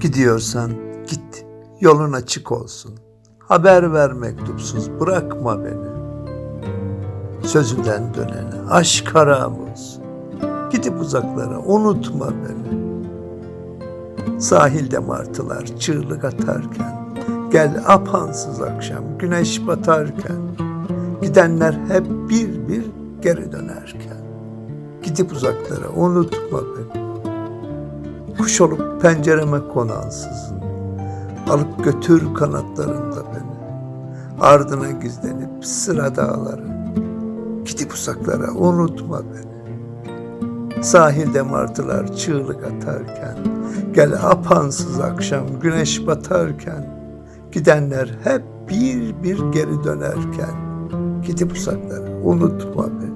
Gidiyorsan git, yolun açık olsun. Haber ver mektupsuz, bırakma beni. Sözünden dönene aşk haram olsun. Gidip uzaklara unutma beni. Sahilde martılar çığlık atarken, gel apansız akşam güneş batarken, gidenler hep bir bir geri dönerken, gidip uzaklara unutma beni. Kuş olup pencereme konansızın, alıp götür kanatlarında beni. Ardına gizlenip sıra dağları, gidip uzaklara unutma beni. Sahilde martılar çığlık atarken, gel apansız akşam güneş batarken, gidenler hep bir bir geri dönerken, gidip uzaklara unutma beni.